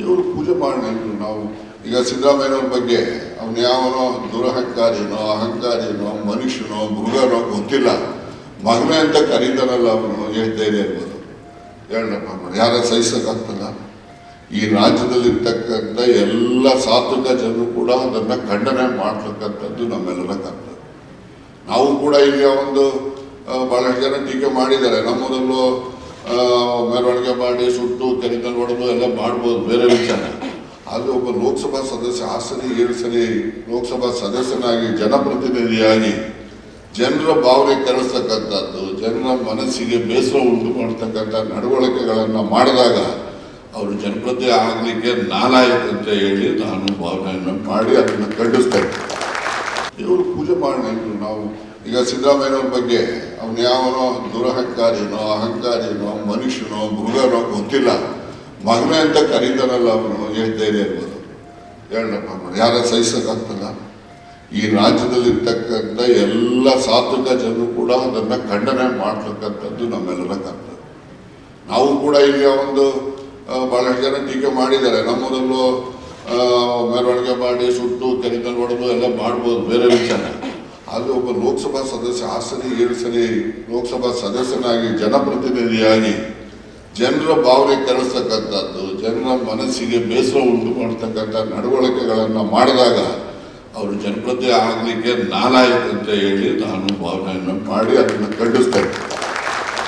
ಇವರು ಪೂಜೆ ಮಾಡಲಿಲ್ಲ ನಾವು. ಈಗ ಸಿದ್ದರಾಮಯ್ಯನವ್ರ ಬಗ್ಗೆ ಅವನು ಯಾವನೋ ದುರಹಂಕಾರಿನೋ ಅಹಂಕಾರಿನೋ ಮನುಷ್ಯನೋ, ಮೃಗನೋ ಗೊತ್ತಿಲ್ಲ. ಮಗನೇ ಅಂತ ಕರೀತಾರಲ್ಲ ಅವನು ಧೈರ್ಯ ಇರ್ಬೋದು. ಹೇಳಪ್ಪ ಮಾಡಿ ಯಾರ ಸಹಿಸೋಕ್ಕಾಗ್ತಲ್ಲ? ಈ ರಾಜ್ಯದಲ್ಲಿರ್ತಕ್ಕಂಥ ಎಲ್ಲ ಸಾತ್ವಿಕ ಜನರು ಕೂಡ ಅದನ್ನು ಖಂಡನೆ ಮಾಡ್ತಕ್ಕಂಥದ್ದು ನಮ್ಮೆಲ್ಲರ ಕರ್ತವ್ಯ. ನಾವು ಕೂಡ ಇಲ್ಲಿ ಒಂದು ಭಾಳಷ್ಟು ಜನ ಟೀಕೆ ಮಾಡಿದ್ದಾರೆ. ನಮ್ಮದಲ್ಲೂ ಮೆರವಣಿಗೆ ಮಾಡಿ, ಸುಟ್ಟು ಕೆಮಿಕಲ್ ಹೊಡೆದು ಎಲ್ಲ ಮಾಡ್ಬೋದು, ಬೇರೆ ವಿಚಾರ. ಆದರೆ ಒಬ್ಬ ಲೋಕಸಭಾ ಸದಸ್ಯ ಆ ಸರಿ ಏಳು ಸರಿ ಲೋಕಸಭಾ ಸದಸ್ಯನಾಗಿ, ಜನಪ್ರತಿನಿಧಿಯಾಗಿ, ಜನರ ಭಾವನೆ ಕೆರಳಿಸ್ತಕ್ಕಂಥದ್ದು ಜನರ ಮನಸ್ಸಿಗೆ ಬೇಸರ ಉಂಟು ಮಾಡ್ತಕ್ಕಂಥ ನಡವಳಿಕೆಗಳನ್ನು ಮಾಡಿದಾಗ, ಅವರು ಜನಪ್ರತಿ ಆಗಲಿಕ್ಕೆ ನಾನಾಯಿತು ಅಂತ ಹೇಳಿ ನಾನು ಭಾವನೆಯನ್ನು ಮಾಡಿ ಅದನ್ನು ಖಂಡಿಸ್ತೇನೆ. ದೇವರು ಪೂಜೆ ಮಾಡಿ ನಾವು, ಈಗ ಸಿದ್ದರಾಮಯ್ಯನವ್ರ ಬಗ್ಗೆ ಅವನು ಯಾವನೋ ದುರಹಂಕಾರಿನೋ ಅಹಂಕಾರಿನೋ ಮನುಷ್ಯನೋ ಮೃಗನೋ ಗೊತ್ತಿಲ್ಲ. ಮಗನ ಅಂತ ಕರೀತಾರಲ್ಲ ಅವನು, ಏನು ಧೈರ್ಯ ಇರ್ಬೋದು ಹೇಳಪ್ಪ ನೋಡಿ ಯಾರ ಸಹಿಸೋಕ್ಕಾಗ್ತಲ್ಲ ಈ ರಾಜ್ಯದಲ್ಲಿರ್ತಕ್ಕಂಥ ಎಲ್ಲ ಸಾತ್ವಿಕ ಜನರು ಕೂಡ ಅದನ್ನು ಖಂಡನೆ ಮಾಡ್ತಕ್ಕಂಥದ್ದು ನಮ್ಮೆಲ್ಲರ ಕರ್ತವ್ಯ. ನಾವು ಕೂಡ ಇಲ್ಲಿ ಒಂದು ಭಾಳಷ್ಟು ಜನ ಟೀಕೆ ಮಾಡಿದ್ದಾರೆ. ನಮ್ಮದಲ್ಲೂ ಮೆರವಣಿಗೆ ಮಾಡಿ ಸುಟ್ಟು ಕೆರೆಕಲ್ ಹೊಡೆದು ಎಲ್ಲ ಮಾಡ್ಬೋದು, ಬೇರೆ ವಿಚಾರ. ಆದರೆ ಒಬ್ಬ ಲೋಕಸಭಾ ಸದಸ್ಯ ಆ ಸರಿ ಏಳು ಸರಿ ಲೋಕಸಭಾ ಸದಸ್ಯನಾಗಿ ಜನಪ್ರತಿನಿಧಿಯಾಗಿ ಜನರ ಭಾವನೆ ಕೆಡಿಸ್ತಕ್ಕಂಥದ್ದು ಜನರ ಮನಸ್ಸಿಗೆ ಬೇಸರ ಉಂಟು ಮಾಡ್ತಕ್ಕಂಥ ನಡವಳಿಕೆಗಳನ್ನು ಮಾಡಿದಾಗ ಅವರು ಜನಪ್ರತಿ ಆಗಲಿಕ್ಕೆ ನಾನಾಯಿತು ಅಂತ ಹೇಳಿ ನಾನು ಭಾವನೆಯನ್ನು ಮಾಡಿ ಅದನ್ನು ಖಂಡಿಸ್ತೇನೆ.